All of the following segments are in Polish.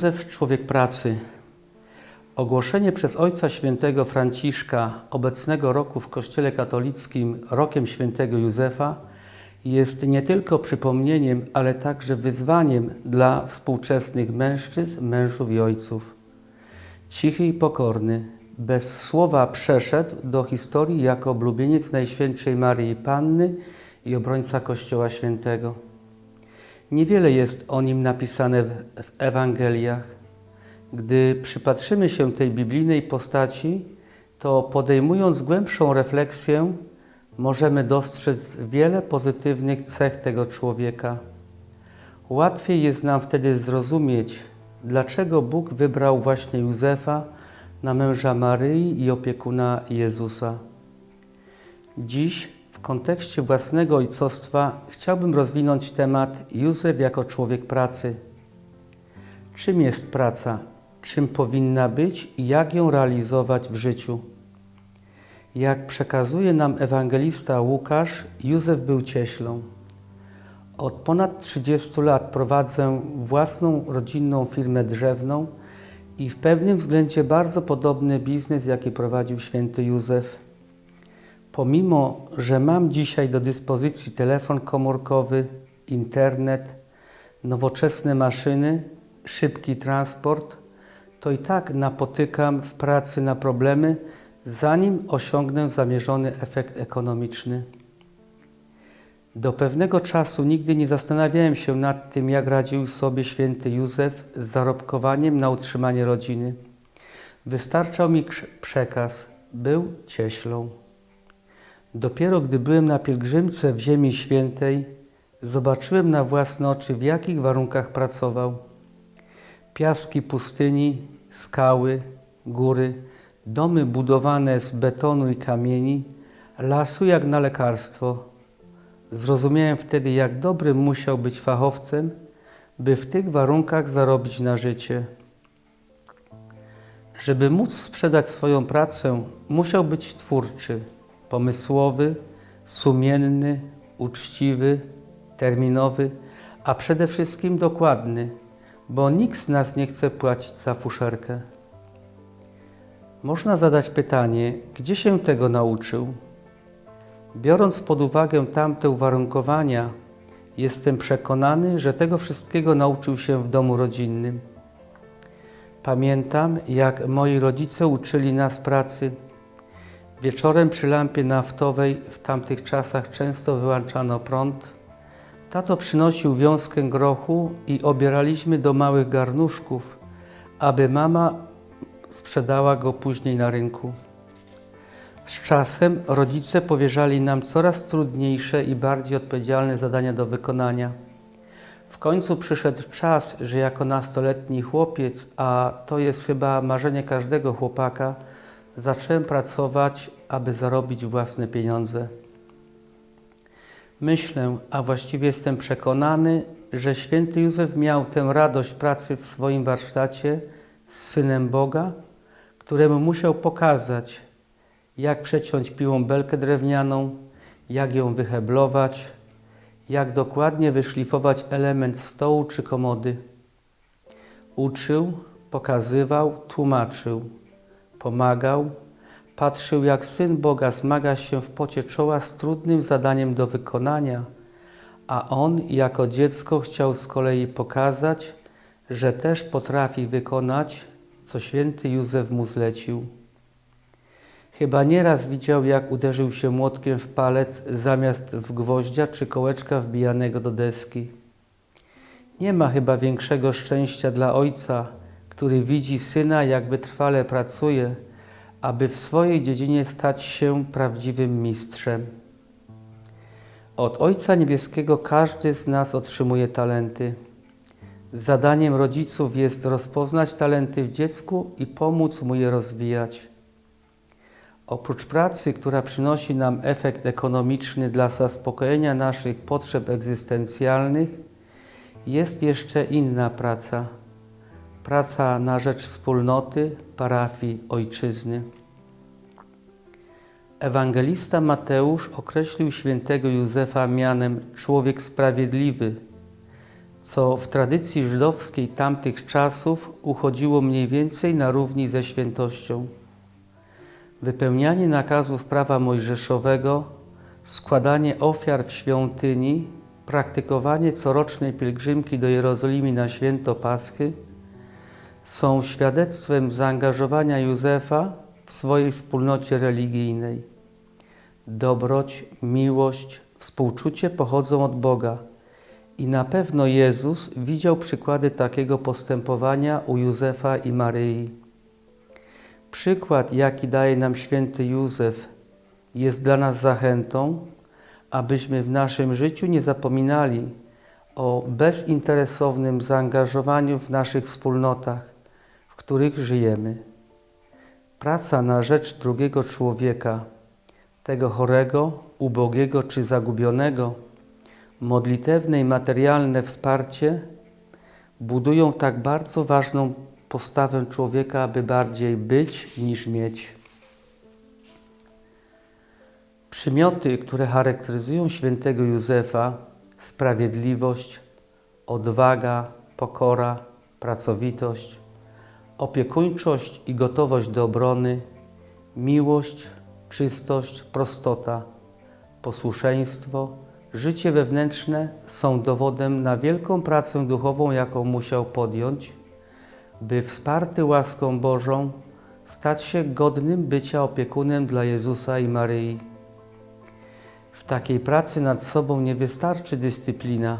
Józef, człowiek pracy. Ogłoszenie przez Ojca Świętego Franciszka obecnego roku w Kościele katolickim rokiem Świętego Józefa jest nie tylko przypomnieniem, ale także wyzwaniem dla współczesnych mężczyzn, mężów i ojców. Cichy i pokorny, bez słowa przeszedł do historii jako oblubieniec Najświętszej Maryi Panny i obrońca Kościoła Świętego. Niewiele jest o nim napisane w, Ewangeliach. Gdy przypatrzymy się tej biblijnej postaci, to podejmując głębszą refleksję, możemy dostrzec wiele pozytywnych cech tego człowieka. Łatwiej jest nam wtedy zrozumieć, dlaczego Bóg wybrał właśnie Józefa na męża Maryi i opiekuna Jezusa. Dziś w kontekście własnego ojcostwa chciałbym rozwinąć temat Józef jako człowiek pracy. Czym jest praca? Czym powinna być i jak ją realizować w życiu? Jak przekazuje nam ewangelista Łukasz, Józef był cieślą. Od ponad 30 lat prowadzę własną rodzinną firmę drzewną i w pewnym względzie bardzo podobny biznes, jaki prowadził święty Józef. Pomimo, że mam dzisiaj do dyspozycji telefon komórkowy, internet, nowoczesne maszyny, szybki transport, to i tak napotykam w pracy na problemy, zanim osiągnę zamierzony efekt ekonomiczny. Do pewnego czasu nigdy nie zastanawiałem się nad tym, jak radził sobie święty Józef z zarobkowaniem na utrzymanie rodziny. Wystarczał mi przekaz, był cieślą. Dopiero gdy byłem na pielgrzymce w Ziemi Świętej, zobaczyłem na własne oczy, w jakich warunkach pracował. Piaski pustyni, skały, góry, domy budowane z betonu i kamieni, lasu jak na lekarstwo. Zrozumiałem wtedy, jak dobrym musiał być fachowcem, by w tych warunkach zarobić na życie. Żeby móc sprzedać swoją pracę, musiał być twórczy, pomysłowy, sumienny, uczciwy, terminowy, a przede wszystkim dokładny, bo nikt z nas nie chce płacić za fuszerkę. Można zadać pytanie, gdzie się tego nauczył? Biorąc pod uwagę tamte uwarunkowania, jestem przekonany, że tego wszystkiego nauczył się w domu rodzinnym. Pamiętam, jak moi rodzice uczyli nas pracy. Wieczorem przy lampie naftowej w tamtych czasach często wyłączano prąd. Tato przynosił wiązkę grochu i obieraliśmy do małych garnuszków, aby mama sprzedała go później na rynku. Z czasem rodzice powierzali nam coraz trudniejsze i bardziej odpowiedzialne zadania do wykonania. W końcu przyszedł czas, że jako nastoletni chłopiec, a to jest chyba marzenie każdego chłopaka, zacząłem pracować, aby zarobić własne pieniądze. Myślę, a właściwie jestem przekonany, że święty Józef miał tę radość pracy w swoim warsztacie z synem Boga, któremu musiał pokazać, jak przeciąć piłą belkę drewnianą, jak ją wyheblować, jak dokładnie wyszlifować element stołu czy komody. Uczył, pokazywał, tłumaczył, pomagał, patrzył, jak syn Boga zmaga się w pocie czoła z trudnym zadaniem do wykonania, a on jako dziecko chciał z kolei pokazać, że też potrafi wykonać, co święty Józef mu zlecił. Chyba nieraz widział, jak uderzył się młotkiem w palec zamiast w gwoździa czy kołeczka wbijanego do deski. Nie ma chyba większego szczęścia dla ojca, który widzi syna, jak wytrwale pracuje, aby w swojej dziedzinie stać się prawdziwym mistrzem. Od Ojca Niebieskiego każdy z nas otrzymuje talenty. Zadaniem rodziców jest rozpoznać talenty w dziecku i pomóc mu je rozwijać. Oprócz pracy, która przynosi nam efekt ekonomiczny dla zaspokojenia naszych potrzeb egzystencjalnych, jest jeszcze inna praca. Praca na rzecz wspólnoty, parafii, ojczyzny. Ewangelista Mateusz określił świętego Józefa mianem człowiek sprawiedliwy. co w tradycji żydowskiej tamtych czasów uchodziło mniej więcej na równi ze świętością. Wypełnianie nakazów prawa mojżeszowego, składanie ofiar w świątyni, praktykowanie corocznej pielgrzymki do Jerozolimy na święto Paschy są świadectwem zaangażowania Józefa w swojej wspólnocie religijnej. Dobroć, miłość, współczucie pochodzą od Boga i na pewno Jezus widział przykłady takiego postępowania u Józefa i Maryi. Przykład, jaki daje nam święty Józef, jest dla nas zachętą, abyśmy w naszym życiu nie zapominali o bezinteresownym zaangażowaniu w naszych wspólnotach, których żyjemy. Praca na rzecz drugiego człowieka, tego chorego, ubogiego czy zagubionego, modlitewne i materialne wsparcie budują tak bardzo ważną postawę człowieka, aby bardziej być niż mieć. Przymioty, które charakteryzują świętego Józefa, sprawiedliwość, odwaga, pokora, pracowitość, opiekuńczość i gotowość do obrony, miłość, czystość, prostota, posłuszeństwo, życie wewnętrzne są dowodem na wielką pracę duchową, jaką musiał podjąć, by wsparty łaską Bożą stać się godnym bycia opiekunem dla Jezusa i Maryi. W takiej pracy nad sobą nie wystarczy dyscyplina,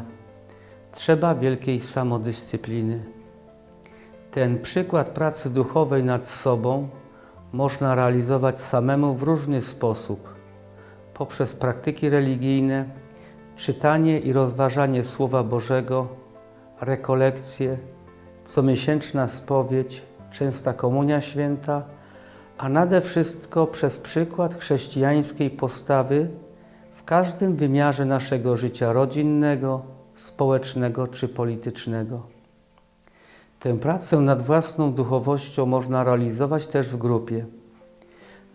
trzeba wielkiej samodyscypliny. Ten przykład pracy duchowej nad sobą można realizować samemu w różny sposób poprzez praktyki religijne, czytanie i rozważanie Słowa Bożego, rekolekcje, comiesięczna spowiedź, częsta komunia święta, a nade wszystko przez przykład chrześcijańskiej postawy w każdym wymiarze naszego życia rodzinnego, społecznego czy politycznego. Tę pracę nad własną duchowością można realizować też w grupie.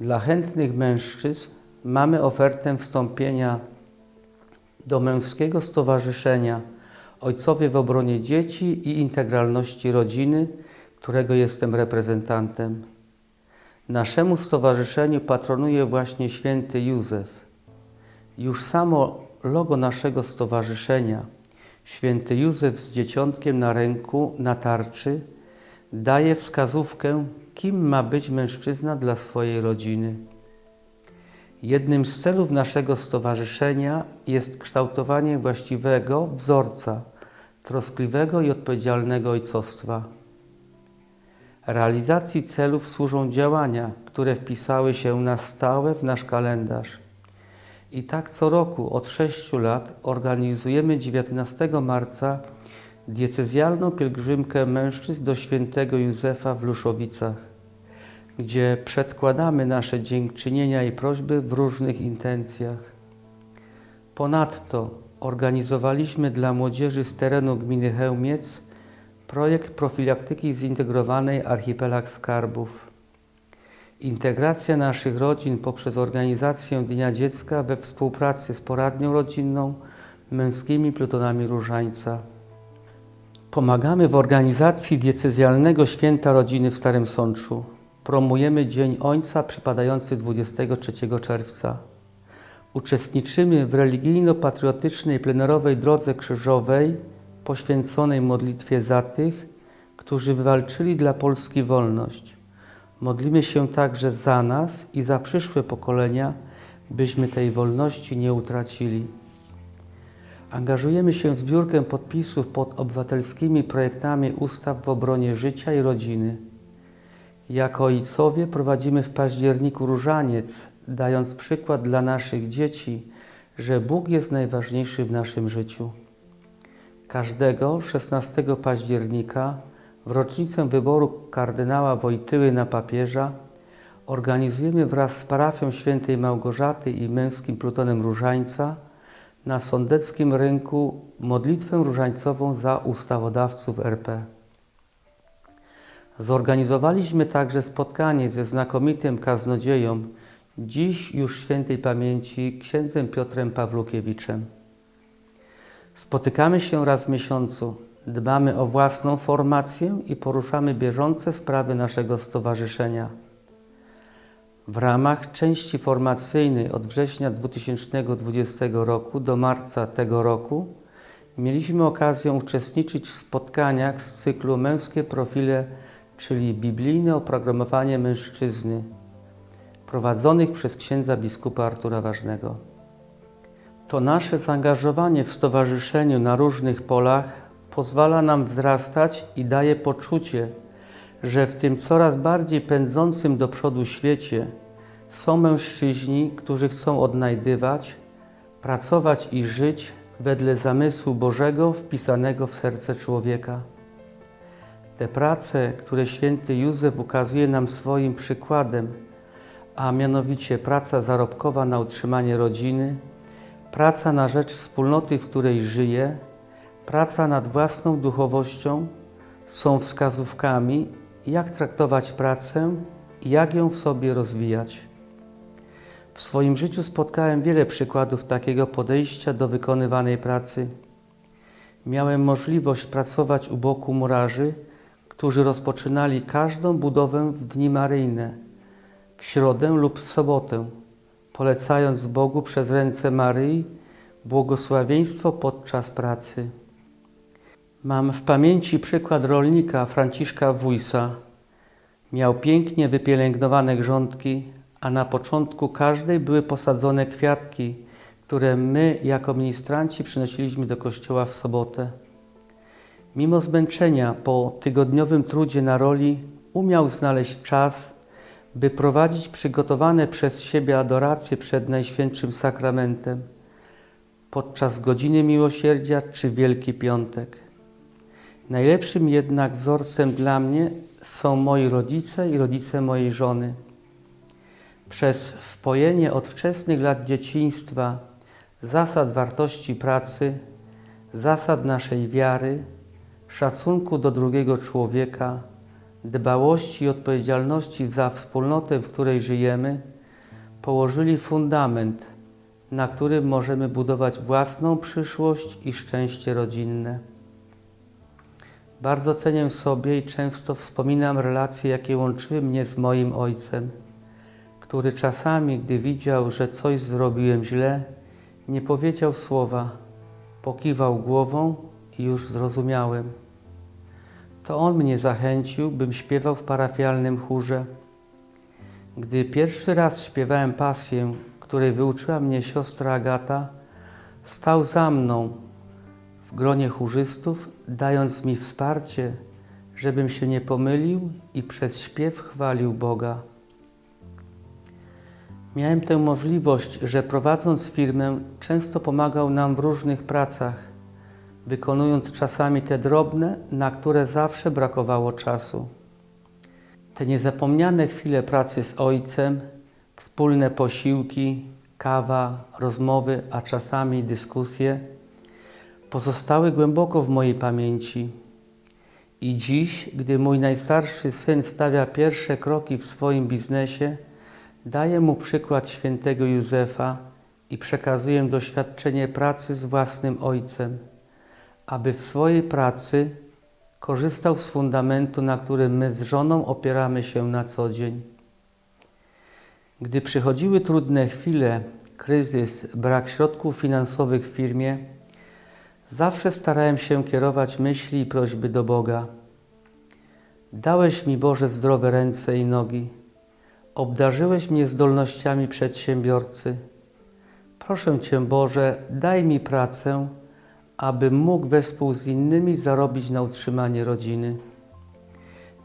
Dla chętnych mężczyzn mamy ofertę wstąpienia do męskiego stowarzyszenia Ojcowie w obronie dzieci i integralności rodziny, którego jestem reprezentantem. Naszemu stowarzyszeniu patronuje właśnie święty Józef. Już samo logo naszego stowarzyszenia, święty Józef z dzieciątkiem na ręku, na tarczy, daje wskazówkę, kim ma być mężczyzna dla swojej rodziny. Jednym z celów naszego stowarzyszenia jest kształtowanie właściwego wzorca troskliwego i odpowiedzialnego ojcostwa. Realizacji celów służą działania, które wpisały się na stałe w nasz kalendarz. I tak co roku od sześciu lat organizujemy 19 marca diecezjalną pielgrzymkę mężczyzn do świętego Józefa w Luszowicach gdzie przedkładamy nasze dziękczynienia i prośby w różnych intencjach. Ponadto organizowaliśmy dla młodzieży z terenu gminy Chełmiec projekt profilaktyki zintegrowanej Archipelag Skarbów. Integracja naszych rodzin poprzez organizację Dnia Dziecka we współpracy z poradnią rodzinną męskimi plutonami Różańca. Pomagamy w organizacji diecezjalnego Święta Rodziny w Starym Sączu promujemy Dzień Ojca przypadający 23 czerwca. Uczestniczymy w religijno-patriotycznej plenerowej drodze krzyżowej poświęconej modlitwie za tych, którzy wywalczyli dla Polski wolność. Modlimy się także za nas i za przyszłe pokolenia, byśmy tej wolności nie utracili. Angażujemy się w zbiórkę podpisów pod obywatelskimi projektami ustaw w obronie życia i rodziny. Jako ojcowie prowadzimy w październiku różaniec, dając przykład dla naszych dzieci, że Bóg jest najważniejszy w naszym życiu. Każdego 16 października, w rocznicę wyboru kardynała Wojtyły na papieża, organizujemy wraz z parafią świętej Małgorzaty i męskim plutonem Różańca na sądeckim rynku modlitwę różańcową za ustawodawców RP. Zorganizowaliśmy także spotkanie ze znakomitym kaznodzieją, dziś już świętej pamięci księdzem Piotrem Pawlukiewiczem. Spotykamy się raz w miesiącu, dbamy o własną formację i poruszamy bieżące sprawy naszego stowarzyszenia. W ramach części formacyjnej od września 2020 roku do marca tego roku mieliśmy okazję uczestniczyć w spotkaniach z cyklu Męskie Profile, czyli biblijne oprogramowanie mężczyzny, prowadzonych przez księdza biskupa Artura Ważnego. To nasze zaangażowanie w stowarzyszeniu na różnych polach pozwala nam wzrastać i daje poczucie, że w tym coraz bardziej pędzącym do przodu świecie są mężczyźni, którzy chcą odnajdywać, pracować i żyć wedle zamysłu Bożego wpisanego w serce człowieka. Te prace, które święty Józef ukazuje nam swoim przykładem, a mianowicie praca zarobkowa na utrzymanie rodziny, praca na rzecz wspólnoty, w której żyje, praca nad własną duchowością, są wskazówkami, jak traktować pracę i jak ją w sobie rozwijać. W swoim życiu spotkałem wiele przykładów takiego podejścia do wykonywanej pracy. Miałem możliwość pracować u boku murarzy, którzy rozpoczynali każdą budowę w dni maryjne, w środę lub w sobotę, polecając Bogu przez ręce Maryi błogosławieństwo podczas pracy. Mam w pamięci przykład rolnika Franciszka Wójsa. Miał pięknie wypielęgnowane grządki, a na początku każdej były posadzone kwiatki, które my jako ministranci przynosiliśmy do kościoła w sobotę. Mimo zmęczenia po tygodniowym trudzie na roli umiał znaleźć czas, by prowadzić przygotowane przez siebie adoracje przed Najświętszym Sakramentem podczas godziny miłosierdzia czy Wielki Piątek. Najlepszym jednak wzorcem dla mnie są moi rodzice i rodzice mojej żony. Przez wpojenie od wczesnych lat dzieciństwa zasad wartości pracy, zasad naszej wiary, szacunku do drugiego człowieka, dbałości i odpowiedzialności za wspólnotę, w której żyjemy, położyli fundament, na którym możemy budować własną przyszłość i szczęście rodzinne. Bardzo cenię sobie i często wspominam relacje, jakie łączyły mnie z moim ojcem, który czasami, gdy widział, że coś zrobiłem źle, nie powiedział słowa, pokiwał głową i już zrozumiałem. To on mnie zachęcił, bym śpiewał w parafialnym chórze. Gdy pierwszy raz śpiewałem pasję, której wyuczyła mnie siostra Agata, stał za mną w gronie chórzystów, dając mi wsparcie, żebym się nie pomylił i przez śpiew chwalił Boga. Miałem tę możliwość, że prowadząc firmę, często pomagał nam w różnych pracach, wykonując czasami te drobne, na które zawsze brakowało czasu. Te niezapomniane chwile pracy z ojcem, wspólne posiłki, kawa, rozmowy, a czasami dyskusje pozostały głęboko w mojej pamięci. I dziś, gdy mój najstarszy syn stawia pierwsze kroki w swoim biznesie, daję mu przykład świętego Józefa i przekazuję doświadczenie pracy z własnym ojcem, aby w swojej pracy korzystał z fundamentu, na którym my z żoną opieramy się na co dzień. Gdy przychodziły trudne chwile, kryzys, brak środków finansowych w firmie, zawsze starałem się kierować myśli i prośby do Boga. Dałeś mi Boże zdrowe ręce i nogi, obdarzyłeś mnie zdolnościami przedsiębiorcy. Proszę Cię Boże, daj mi pracę, abym mógł wespół z innymi zarobić na utrzymanie rodziny.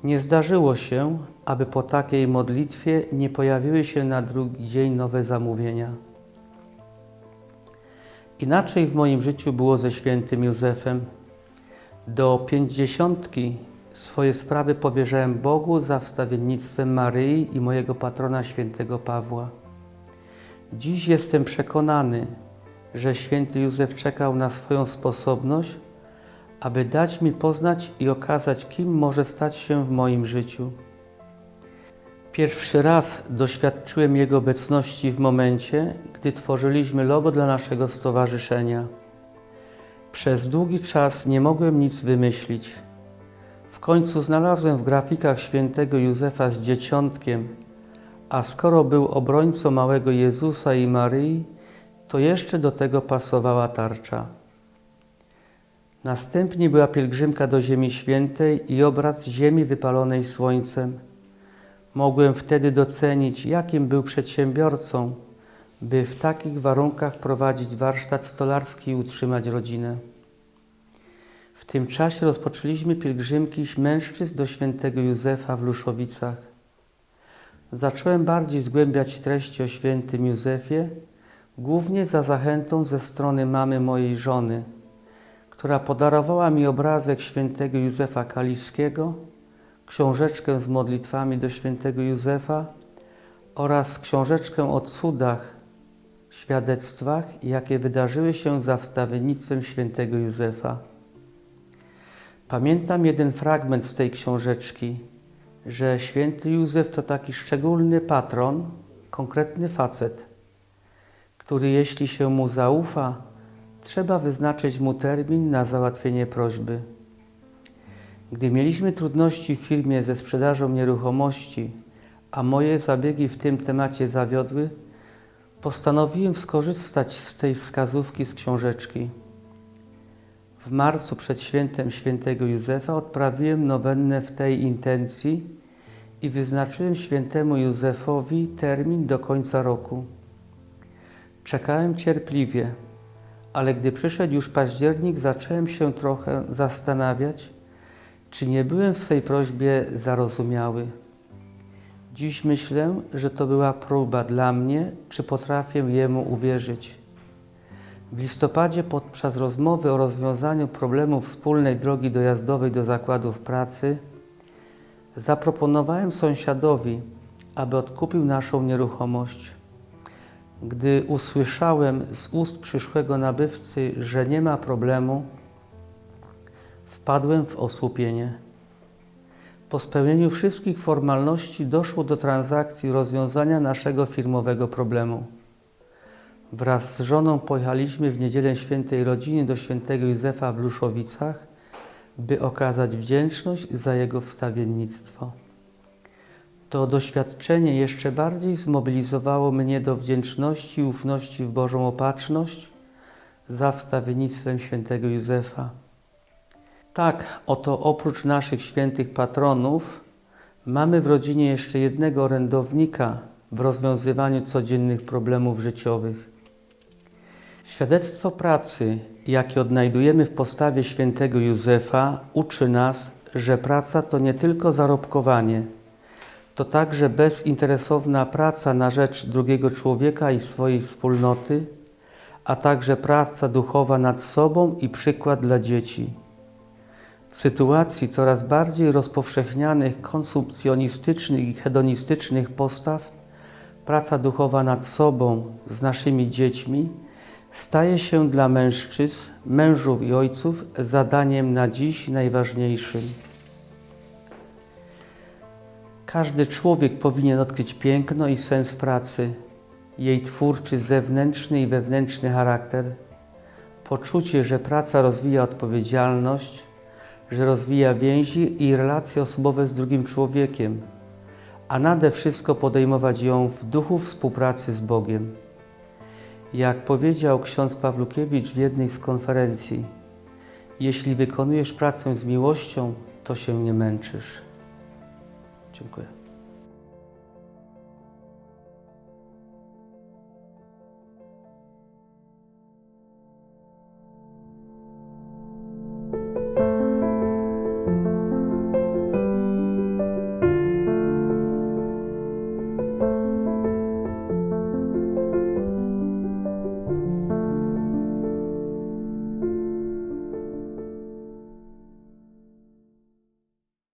Nie zdarzyło się, aby po takiej modlitwie nie pojawiły się na drugi dzień nowe zamówienia. Inaczej w moim życiu było ze świętym Józefem. Do pięćdziesiątki swoje sprawy powierzałem Bogu za wstawiennictwem Maryi i mojego patrona świętego Pawła. Dziś jestem przekonany, że święty Józef czekał na swoją sposobność, aby dać mi poznać i okazać, kim może stać się w moim życiu. Pierwszy raz doświadczyłem Jego obecności w momencie, gdy tworzyliśmy logo dla naszego stowarzyszenia. Przez długi czas nie mogłem nic wymyślić. W końcu znalazłem w grafikach świętego Józefa z dzieciątkiem, a skoro był obrońcą małego Jezusa i Maryi, to jeszcze do tego pasowała tarcza. Następnie była pielgrzymka do Ziemi Świętej i obraz ziemi wypalonej słońcem. Mogłem wtedy docenić, jakim był przedsiębiorcą, by w takich warunkach prowadzić warsztat stolarski i utrzymać rodzinę. W tym czasie rozpoczęliśmy pielgrzymki mężczyzn do świętego Józefa w Luszowicach. Zacząłem bardziej zgłębiać treści o świętym Józefie, głównie za zachętą ze strony mamy mojej żony, która podarowała mi obrazek świętego Józefa Kaliskiego, książeczkę z modlitwami do świętego Józefa oraz książeczkę o cudach, świadectwach, jakie wydarzyły się za wstawiennictwem świętego Józefa. Pamiętam jeden fragment z tej książeczki, że święty Józef to taki szczególny patron, konkretny facet, który jeśli się mu zaufa, trzeba wyznaczyć mu termin na załatwienie prośby. Gdy mieliśmy trudności w firmie ze sprzedażą nieruchomości, a moje zabiegi w tym temacie zawiodły, postanowiłem skorzystać z tej wskazówki z książeczki. W marcu przed świętem świętego Józefa odprawiłem nowennę w tej intencji i wyznaczyłem świętemu Józefowi termin do końca roku. Czekałem cierpliwie, ale gdy przyszedł już październik, zacząłem się trochę zastanawiać, czy nie byłem w swej prośbie zarozumiały. Dziś myślę, że to była próba dla mnie, czy potrafię jemu uwierzyć. W listopadzie podczas rozmowy o rozwiązaniu problemu wspólnej drogi dojazdowej do zakładów pracy zaproponowałem sąsiadowi, aby odkupił naszą nieruchomość. Gdy usłyszałem z ust przyszłego nabywcy, że nie ma problemu, wpadłem w osłupienie. Po spełnieniu wszystkich formalności doszło do transakcji rozwiązania naszego firmowego problemu. Wraz z żoną pojechaliśmy w niedzielę świętej rodziny do świętego Józefa w Luszowicach, by okazać wdzięczność za jego wstawiennictwo. To doświadczenie jeszcze bardziej zmobilizowało mnie do wdzięczności i ufności w Bożą opatrzność za wstawiennictwem świętego Józefa. Tak, oto oprócz naszych świętych patronów mamy w rodzinie jeszcze jednego orędownika w rozwiązywaniu codziennych problemów życiowych. Świadectwo pracy, jakie odnajdujemy w postawie świętego Józefa, uczy nas, że praca to nie tylko zarobkowanie, to także bezinteresowna praca na rzecz drugiego człowieka i swojej wspólnoty, a także praca duchowa nad sobą i przykład dla dzieci. W sytuacji coraz bardziej rozpowszechnianych konsumpcjonistycznych i hedonistycznych postaw, praca duchowa nad sobą, z naszymi dziećmi, staje się dla mężczyzn, mężów i ojców zadaniem na dziś najważniejszym. Każdy człowiek powinien odkryć piękno i sens pracy, jej twórczy zewnętrzny i wewnętrzny charakter, poczucie, że praca rozwija odpowiedzialność, że rozwija więzi i relacje osobowe z drugim człowiekiem, a nade wszystko podejmować ją w duchu współpracy z Bogiem. Jak powiedział ksiądz Pawlukiewicz w jednej z konferencji, jeśli wykonujesz pracę z miłością, to się nie męczysz. Dziękuję.